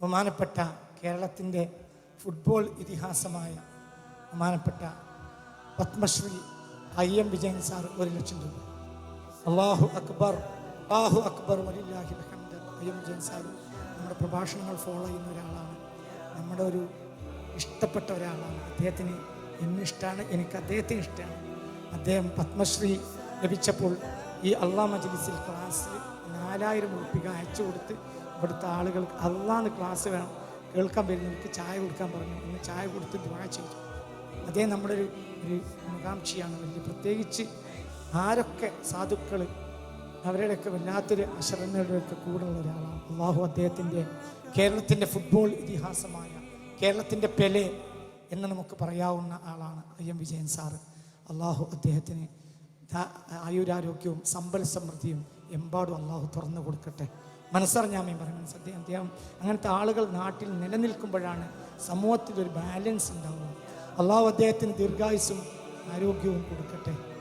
ബഹുമാനപ്പെട്ട കേരളത്തിന്റെ ഫുട്ബോൾ ഇതിഹാസമായ ബഹുമാനപ്പെട്ട Padmashri I M Vijayan sir ഒരു ലക്ഷം രൂപ. അള്ളാഹു അക്ബർ അള്ളാഹു അക്ബർ വലില്ലാഹി ഹംദ് ഐ എം വിജയൻ സാർ നമ്മുടെ പ്രഭാഷണങ്ങൾ ഫോളോ ചെയ്യുന്ന ഒരാളാണ്. നമ്മുടെ ഒരു ഇഷ്ടപ്പെട്ട ഒരാളാണ്. അദ്ദേഹത്തിന് എന്നിഷ്ടമാണ് എനിക്ക് അദ്ദേഹത്തിന് ഇഷ്ടമാണ് അദ്ദേഹം പത്മശ്രീ ലഭിച്ചപ്പോൾ ഈ അള്ളാ മജ്ലിസിൽ ക്ലാസ്സിൽ നാലായിരം ഉറുപ്പിക അയച്ചു കൊടുത്ത് ഇവിടുത്തെ ആളുകൾക്ക് അല്ലാന്ന് ക്ലാസ് വേണം. കേൾക്കാൻ വരുന്നവർക്ക് ചായ കൊടുക്കാൻ പറഞ്ഞു. അങ്ങനെ ചായ കൊടുത്ത് ദ്വാ ചെയ്തു. അദ്ദേഹം നമ്മുടെ ഒരു ഒരു മുഖാംക്ഷിയാണ്. വലിയ പ്രത്യേകിച്ച് ആരൊക്കെ സാധുക്കൾ അവരുടെയൊക്കെ വല്ലാത്തൊരു അശരണയുടെയൊക്കെ ഉള്ള ഒരാളാണ്. അള്ളാഹു അദ്ദേഹത്തിന്റെ കേരളത്തിന്റെ ഫുട്ബോൾ ഇതിഹാസമായ കേരളത്തിന്റെ പെലെ എന്ന് നമുക്ക് പറയാവുന്ന ആളാണ് ഐ എം വിജയൻ സാറ്. അള്ളാഹു അദ്ദേഹത്തിന് ആയുരാരോഗ്യവും സമ്പൽ സമൃദ്ധിയും എമ്പാടും അള്ളാഹു തുറന്നു കൊടുക്കട്ടെ. മനസ്സറിഞ്ഞാമീൻ പറയും സത്യം അദ്ദേഹം അങ്ങനത്തെ ആളുകൾ നാട്ടിൽ നിലനിൽക്കുമ്പോഴാണ് സമൂഹത്തിൽ ഒരു ബാലൻസ് ഉണ്ടാവുന്നത്. അള്ളാഹു അദ്ദേഹത്തിന് ദീർഘായുസും ആരോഗ്യവും കൊടുക്കട്ടെ.